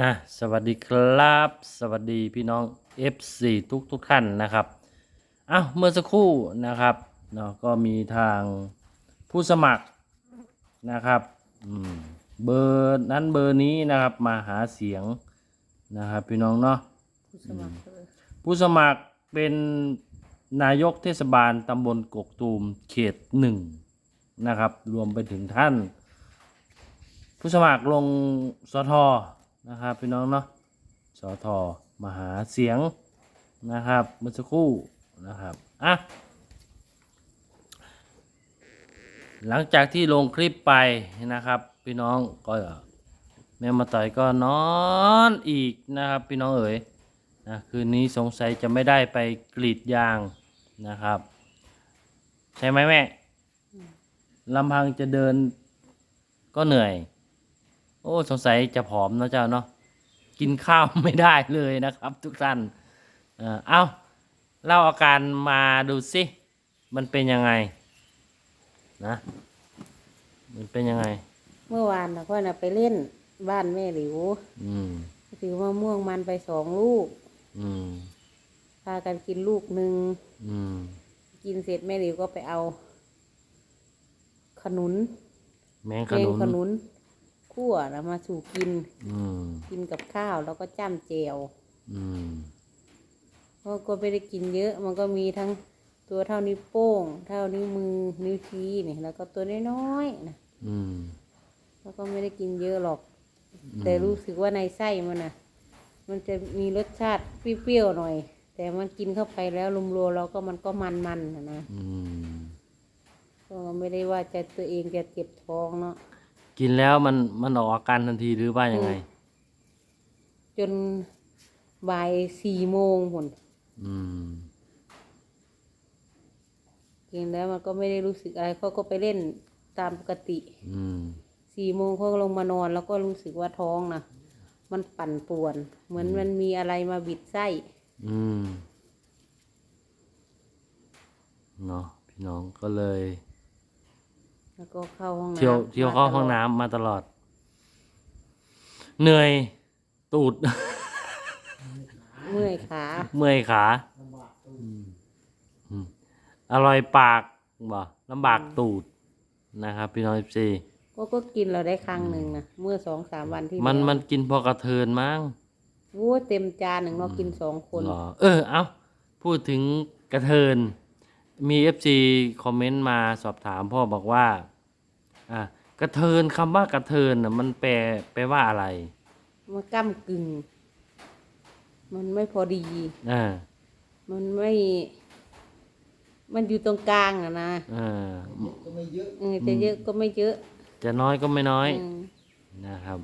นะสวัสดีครับ สวัสดีพี่น้อง F4 ทุกทุกท่านนะครับอ้าวเมื่อสักครู่นะครับเนาะก็มีทางผู้สมัครนะครับอืมเบอร์นั้นเบอร์นี้นะครับมาหาเสียงนะครับพี่น้องเนาะผู้สมัครเลยผู้สมัครเป็นนายกเทศบาลตำบลกกตูมเขตหนึ่งนะครับ รวมไปถึงท่าน ผู้สมัครลงสท นะครับพี่น้องเนาะสทมาหาเสียงนะครับเมื่อสักครู่นะครับอะหลังจากที่ลงคลิปไปนะครับ พี่น้องก็แม่มาต่อยก็นอนอีกนะครับ พี่น้องเอ๋ยนะคืนนี้สงสัยจะไม่ได้ไปกรีดยางนะครับ ใช่ไหมแม่ลำพังจะเดินก็เหนื่อย โอ้สงสัยจะผอมเนอะเจ้าเนาะกินข้าวไม่ได้เลยนะครับ ทุกท่านเออเอาเล่าอาการมาดูสิมันเป็นยังไง นะ มันเป็นยังไง เมื่อวานนะพ่อน่ะไปเล่นบ้านแม่หลิวอืมถือมะม่วงมันไปสองลูก อืมพากันกินลูกหนึ่งอืมกินเสร็จแม่หลิวก็ไปเอา ขนุน แมงเพขลงนุนขนุน คั่วแล้วมาสู่กิน อืมกินกับข้าวแล้วก็จ้ำเจวอืมเพราะก็ไม่ได้กินเยอะ มันก็มีทั้งตัวเท่านิ้วโป้ง เท่านิ้วมือนิ้วชี้นี่แล้วก็ตัวน้อยๆนะอืมแล้วก็ไม่ได้กินเยอะหรอก แต่รู้สึกว่าในไส้มันนะมันจะมีรสชาติเปรี้ยวๆหน่อย แต่มันกินเข้าไปแล้วรวมๆเราก็มันก็มันๆนะนะอืมก็ไม่ได้ว่าจะตัวเองจะเจ็บท้องเนาะ กินแล้วมันมันออกอาการทันทีหรือว่ายังไง จนบ่ายสี่โมงผลอืม กินแล้วมันก็ไม่ได้รู้สึกอะไรเขาก็ไปเล่นตามปกติอืม สี่โมงเขาก็ลงมานอน แล้วก็รู้สึกว่าท้องนะมันปั่นป่วน เหมือนมันมีอะไรมาบิดไส้ อืม เนาะพี่น้องก็เลย แล้วก็เข้าห้องน้ำเที่ยวเที่ยวเข้าห้องมตลดน้ำมาตลอด เหนื่อย ตูด เมื่อยขาเมื่อยขาอืมอร่อยปากบ่ลำบากตูดนะครับ พี่น้องซีก็ก็กินเราได้ครั้งหนึ่งนะเมื่อสองสามวันที่มันแล้วมันกินพอกระเทินมั้งวัวเต็มจานหนึ่งเรากินสองคน เหรอเออ เอาพูดถึงกระเทิน มีเอฟซีคอมเมนต์มาสอบถามพ่อบอกว่า อะกระเทินคำว่ากระเทินน่ะมันแปลแปลว่าอะไรมันก้ากึ่ง มันไม่พอดี อ่ามันไม่ มันอยู่ตรงกลางอะนะอ่าเออจะเยอะก็ไม่เยอะจะน้อยก็ไม่น้อยอืมนะครับ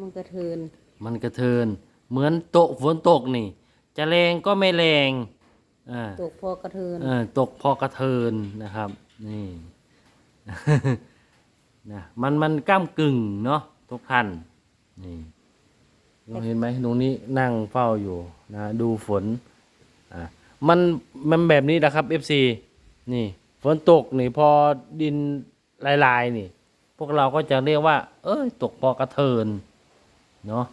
มันกระเทินมันกระเทิน เหมือนโตะฝนตกนี่ จะแรงก็ไม่แรง อ่าตกพอกระเทินเออตกพอกระเทินนะครับ นี่ นะมันมันก้ามกึ่งเนาะทุกท่านนี่เราเห็นไหมตรงนี้นั่งเฝ้าอยู่นะดูฝนอะมันมันแบบนี้นะครับ FC นี่ฝนตกนี่พอดินลายๆนี่ พวกเราก็จะเรียกว่า เอ้ยตกพอกระเทินเนาะ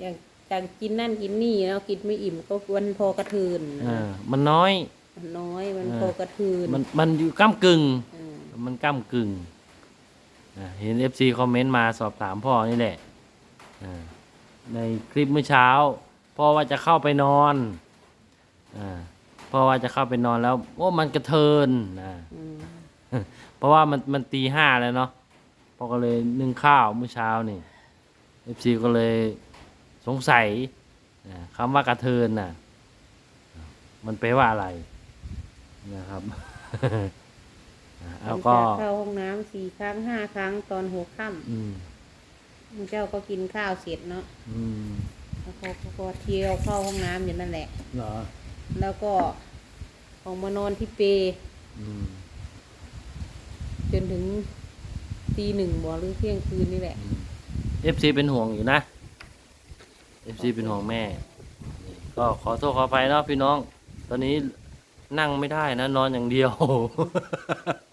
อย่าง จากกินนั่นกินนี่แล้วกินไม่อิ่มก็วันพอกระเทินอ่ามันน้อย มันน้อยมันเออพอกระเทินมันมันอยู่ก้ามกึ่งเออมันก้ากึ่งอะเห็น FC คอมเมนต์มาสอบถามพ่อนี่แหละอ่าในคลิปเมื่อเช้าพ่อว่าจะเข้าไปนอนอาพ่อว่าจะเข้าไปนอนแล้วโอ้มันกระเทินนะอืมเพราะว่ามันมันตีห้าแล้วเนาะพ่อก็เลยนึ่งข้าวเมื่อเช้านี่ FC ก็เลย สงสัยอ่าคำว่ากระเทินน่ะมันแปลว่าอะไรนะครับอ่าแล้วก็มันจะเข้าห้องน้ำสี่ครั้งห้าครั้งตอนหัวค่ำอืมเจ้าก็กินข้าวเสร็จเนาะอืมแล้วเขาก็ก็เที่ยวเข้าห้องน้ำอยู่นั่นแหละเหรอแล้วก็ออกมานอนที่เปรอืมจนถึงตีหนึ่งบ่หรือเที่ยงคืนนี่แหละเอฟซีเป็นห่วงอยู่นะ เอฟซีเป็นห่วงแม่นี่ก็ขอโทษขอไปเนาะพี่น้อง ตอนนี้นั่งไม่ได้นะ นอนอย่างเดียว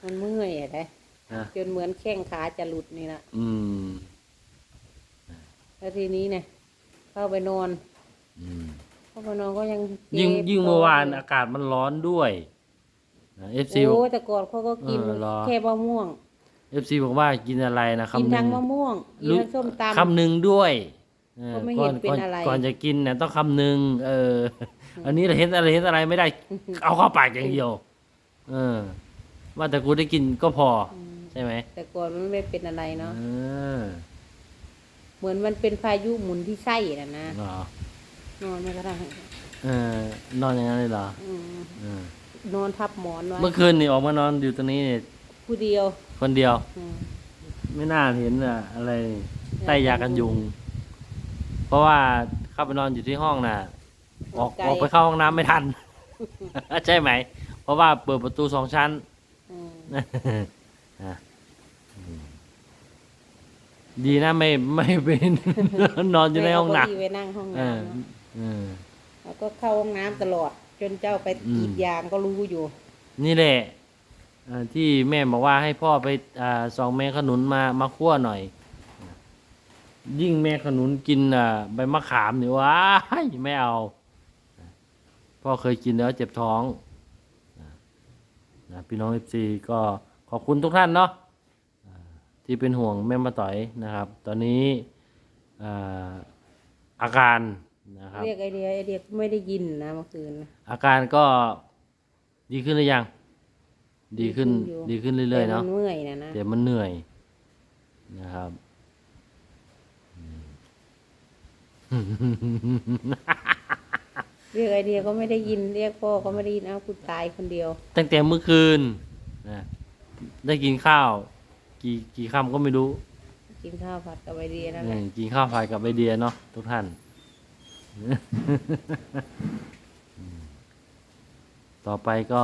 มันเมื่อยอะได้นะ จนเหมือนแข้งขาจะหลุดนี่ละอืมแล้วทีนี้เนี่ยเข้าไปนอน อืม เข้าไปนอนก็ยังเจ็บยิ่งยิ่งเมื่อวานท้งอากาศมันร้อนด้วยเอฟซี โอ้แต่ก่อนเขาก็กินเออเหรอ แค่มะม่วง เอฟซีบอกว่ากินอะไรนะกินคำหทั้นึ่งงมะม่วงกินรู้ทั้งส้มตำคำหนึ่งด้วย ออก็ไม่ก่เห็อนนเป็นก่อนอะไร ก่อนจะกินเนี่ยต้องคำหนึ่งเออ อันนี้เราเห็นอะไรเห็นอะไรไม่ได้ เอาเข้าปากอย่างเดียว เออ ว่าแต่กูได้กินก็พออืมใช่ไหมแต่ก่อนมันไม่เป็นอะไรเนาะเออเหมือนมันเป็นพายุหมุนที่ไส้น่ะนะเหรอนอนไม่ก็ได้เออนอนอย่างนั้นเลยเหรออืมเออนอนทับหมอนไว้เมื่อคืนนี่ออกมานอนอยู่ตรงนี้เนี่ยผู้เดียวคนเดียว อืม ไม่น่าเห็นอะอะไรใต้ยากันยุง เพราะว่าเข้าไปนอนอยู่ที่ห้องน่ะ ออกไกลออกไปเข้าห้องน้ำไม่ทัน ใช่ไหม เพราะว่าเปิดประตูสองชั้นอืมอะอืมดีนะไม่ไม่เป็น นอนอยู่ในห้องน้ไปเาเก้าอี้ไปนั่งห้องำเออน้ำเนาะเออ แล้วก็เข้าห้องน้ำตลอด จนเจ้าไปอืม กรีดยางก็รู้อยู่ นี่แหละเอ่อที่แม่บอกว่าให้พ่อไปอ่าส่องแม่ขนุนมามาคั่วหน่อย ยิ่งแม่ขนุนกินอ่าใบมะขามนี่ว้ายไม่เอา พ่อเคยกินแล้วเจ็บท้องนะพี่น้องเอฟซีก็ขอบคุณทุกท่านเนาะอ่าที่เป็นห่วงแม่มาต่อยนะครับ ตอนนี้อ่าอาการนะครับเรียกไอเดียไอเดียก็ไม่ได้ยินนะเมื่อคืนนะอาการก็ดีขึ้นหรือยัง ดีขึ้นดีขึ้นอยู่ดีขึ้นเรื่อยๆแต่เนาะมันเมื่อยนะนะเดี๋ยวมันเหนื่อยนะครับอืม เรียกไอเดียก็ไม่ได้ยินเรียกพ่อก็ไม่ได้ยินเอาคุณตายคนเดียว ตั้งแต่เมื่อคืนนะได้กินข้าว กี่กี่คำก็ไม่รู้กินข้าวผัดกับไอเดียนั่นเอแหละอกินข้าวผัดกับไอเดียเนาะทุกท่านอืมต่อไปก็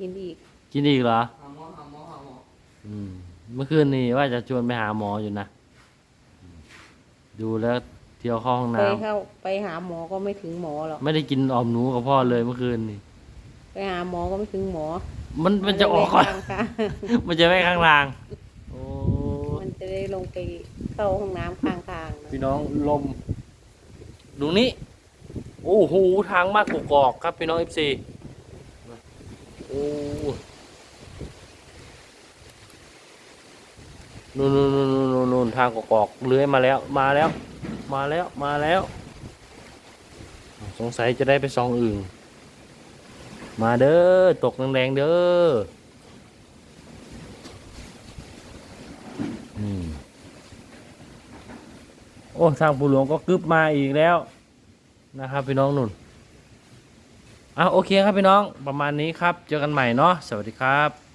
กินอีกกินอีกเหรออืมเมื่อคืนนี่ว่าจะชวนไปหาหมออยู่นะอืมดูแล้วเที่ยวเข้าห้องไปน้ำเข้าไปหาหมอก็ไม่ถึงหมอหรอกไม่ได้กินออมหนูกับพ่อเลยเมื่อคืนนี่ ไปหาหมอก็ไม่ถึงหมอมันมันจะออกก่อน มันจะไปข้างมันจะไม่ข้างทาง โอ้ๆมันจะได้ลงไปเข้าห้องน้ำข้างทางนะพี่น้องลม ดูนี้ โอ้โห ทางมากกอกๆครับพี่น้องเอฟซีโอ้นู่นนู่นนู่นนู่นนู่นทางกอกๆเลื้อยมาแล้ว มาแล้ว มาแล้วมาแล้ว สงสัยจะได้ไปซองอื่น มาเด้อตกแรงๆเด้อโอ้ทางปู่หลวงก็กึบมาอีกแล้ว นะครับพี่น้องนุ่นอะโอเคครับพี่น้องประมาณนี้ครับ เจอกันใหม่เนาะสวัสดีครับ